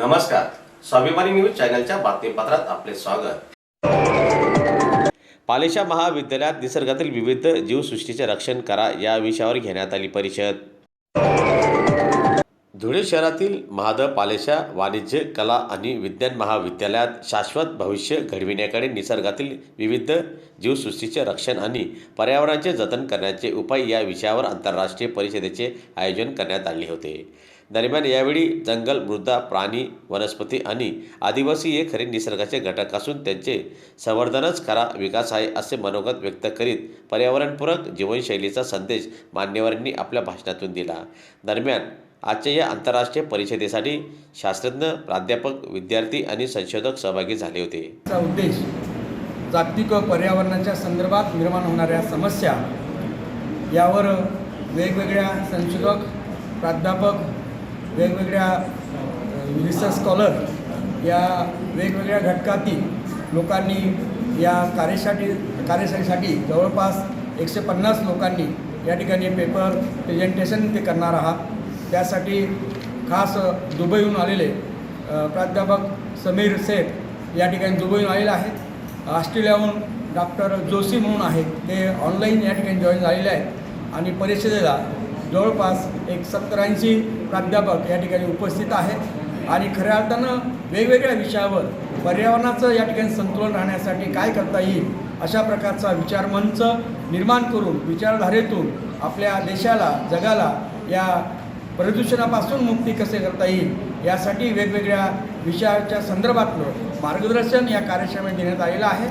नमस्कार. स्वाभिमानी न्यूज चॅनलच्या बातमीपत्रात आपले स्वागत. पालेशा महाविद्यालयात निसर्गातील विविध जीवसृष्टीचे रक्षण करा या विषयावर घेण्यात आली परिषद. धुळे शहरातील महाद पालेशा वाणिज्य कला आणि विज्ञान महाविद्यालयात शाश्वत भविष्य घडविण्याकडे निसर्गातील विविध जीवसृष्टीचे रक्षण आणि पर्यावरणाचे जतन करण्याचे उपाय या विषयावर आंतरराष्ट्रीय परिषदेचे आयोजन करण्यात आले होते. दरम्यान यावेळी जंगल मृदा प्राणी वनस्पती आणि आदिवासी हे खरे निसर्गाचे घटक असून त्यांचे संवर्धनच खरा विकास आहे असे मनोगत व्यक्त करीत पर्यावरणपूरक जीवनशैलीचा संदेश मान्यवरांनी आपल्या भाषणातून दिला. दरम्यान आजच्या या आंतरराष्ट्रीय परिषदेसाठी शास्त्रज्ञ प्राध्यापक विद्यार्थी आणि संशोधक सहभागी झाले होते. उद्देश जागतिक पर्यावरणाच्या संदर्भात निर्माण होणाऱ्या समस्या यावर वेगवेगळ्या संशोधक प्राध्यापक वेगवेगळ्या रिसर्च स्कॉलर या वेगवेगळ्या घटकातील लोकांनी या कार्यशाठी कार्यशाळेसाठी जवळपास एकशे पन्नास लोकांनी या ठिकाणी पेपर प्रेझेंटेशन ते करणार आहात. त्यासाठी खास दुबईहून आलेले प्राध्यापक समीर सेठ या ठिकाणी दुबईहून आलेले आहेत. ऑस्ट्रेलियाहून डॉक्टर जोशी म्हणून आहेत. ते ऑनलाईन या ठिकाणी जॉईन झालेले आहेत. आणि परिषदेला जवळपास एक सत्तर ऐंशी प्राध्यापक या ठिकाणी उपस्थित आहेत. आणि खऱ्या अर्थानं वेगवेगळ्या विषयावर पर्यावरणाचं या ठिकाणी संतुलन राहण्यासाठी काय करता येईल अशा प्रकारचा विचारमंच निर्माण करून विचारधारेतून आपल्या देशाला जगाला या प्रदूषणापासून मुक्ती कसे करता येईल यासाठी वेगवेगळ्या विषयाच्या संदर्भातलं मार्गदर्शन या कार्यशाळेत देण्यात आलेलं आहे.